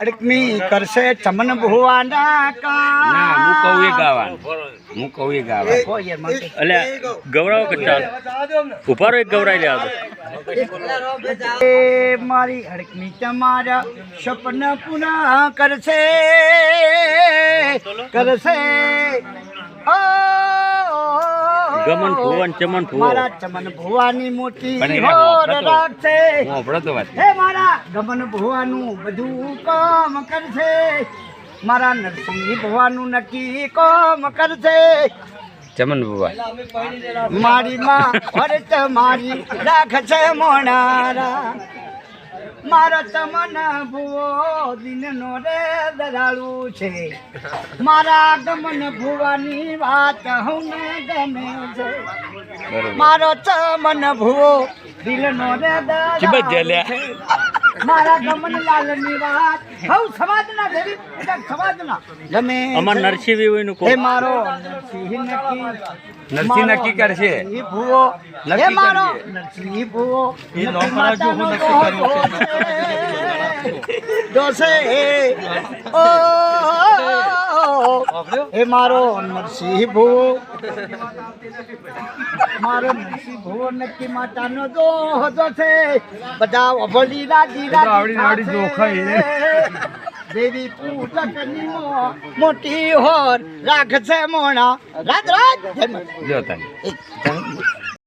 અડકમી કરશે ચમન ભુવાના કા ના હું કહું એ ગાવાનું હું કહું એ નથી. એટલે ગવરાવો કચ્છા ચાલ એક ગવરાઈ લે આ એ મારી અડકમી તમારા સપન પૂરા કરશે કરશે ઓ ગમન ભુવન ચમન ભુવો. મારા ચમન ભુવાની મોટી હોર રાખશે. આપણો તો વાત હે મારા ગમન ભુવાનું બધું કામ કરશે. મારા નરસિંહ ભુવાનું નક્કી કામ કરશે. ચમન ભુવા. મારી માં ફરત મારી રાખશે મોણારા મારો તમન ભુવો દિનનો રે દરાળુ છે. મારા ગમન ભુવાની વાત હું ગમે છે. મારો તમને ભુવો દિલનો રે દરાળુ છે. મારા ગમન લાલની વાત. હઉ સમાજના દેવી સમાજના. ગમે અમાર નરસિંહ વિવયનું હે કહું મારો નરસિંહ નક્કી. નરસિંહ નક્કી કરશે. નરસિંહ ભુવો. મારો. નરસિંહ ભુવો. એ લોકોના જો હું નક્કી ઓ હે મારો નરસિંહ ભુવો. મારો નરસિંહ ભુવો નક્કી માતાનો દોહ છે. બધા અભલી રાજી રાજી જોખાઈ દેવી પૂજકની મો- મોટી હોર રાખશે મોણા. રાજ રાજ જય માતા. જો તારી. એક